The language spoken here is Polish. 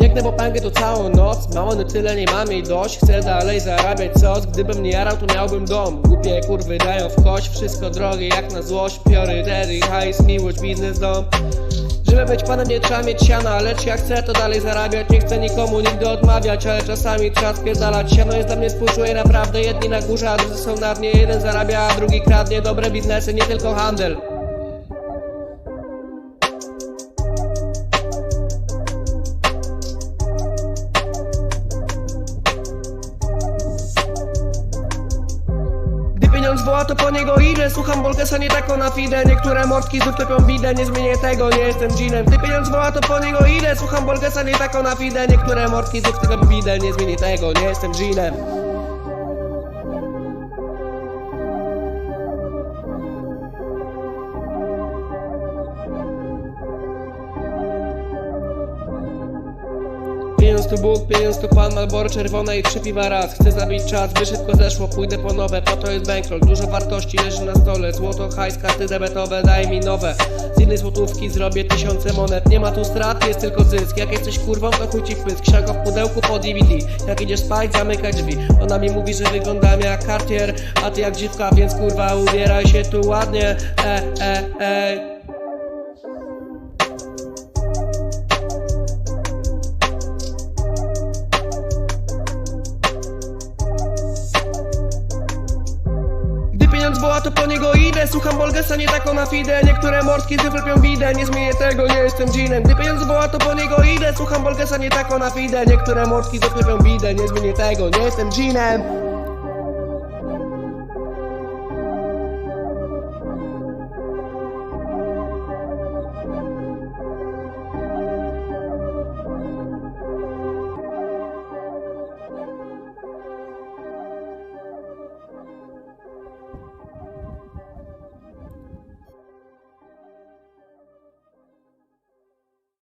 Biegnę po pęgę to całą noc. Mało na tyle, nie mam jej dość. Chcę dalej zarabiać coś. Gdybym nie jarał, to miałbym dom. Głupie kurwy dają w kość. Wszystko drogie jak na złość. Priorytety, hajs, miłość, biznes, dom. Żeby być panem nie trzeba mieć siana. Lecz jak chcę to dalej zarabiać. Nie chcę nikomu nigdy odmawiać Ale czasami trzeba spierdalać. Siano jest dla mnie współczuję naprawdę Jedni na górze, a drudzy są na dnie. Jeden zarabia, a drugi kradnie. Dobre biznesy, nie tylko handel Pieniądz woła, to po niego idę. Słucham Bolkesa, nie taką na fide. Niektóre mordki znów klepią bidę Nie zmienię tego, nie jestem dżinem. Gdy pieniądz woła, to po niego idę. Słucham Bolkesa, nie taką na fide. Niektóre mordki znów klepią bidę Nie zmienię tego, nie jestem dżinem To Bóg, pieniądz to Pan, Malboro czerwone i trzy piwa raz. Chcę zabić czas, by szybko zeszło, pójdę po nowe. Po to jest bankroll, dużo wartości leży na stole. Złoto, hajs, karty debetowe, daj mi nowe. Z jednej złotówki zrobię tysiące monet. Nie ma tu strat, jest tylko zysk. Jak jesteś kurwą, to chuj ci pysk. Sianko w pudełku po DVD Jak idziesz spać, zamykaj drzwi. Ona mi mówi, że wyglądam jak Cartier A ty jak dziwka, więc kurwa ubieraj się tu ładnie. E, e, e Gdy pieniądz woła, to po niego idę. Słucham Bolgesa, nie taką na fide. Niektóre mordki znów lepią widę. Nie zmienię tego, nie jestem dżinem. Gdy pieniądz to po niego idę. Słucham Bolgesa, nie taką na fide. Niektóre mordki znów lepią widę. Nie zmienię tego, nie jestem dżinem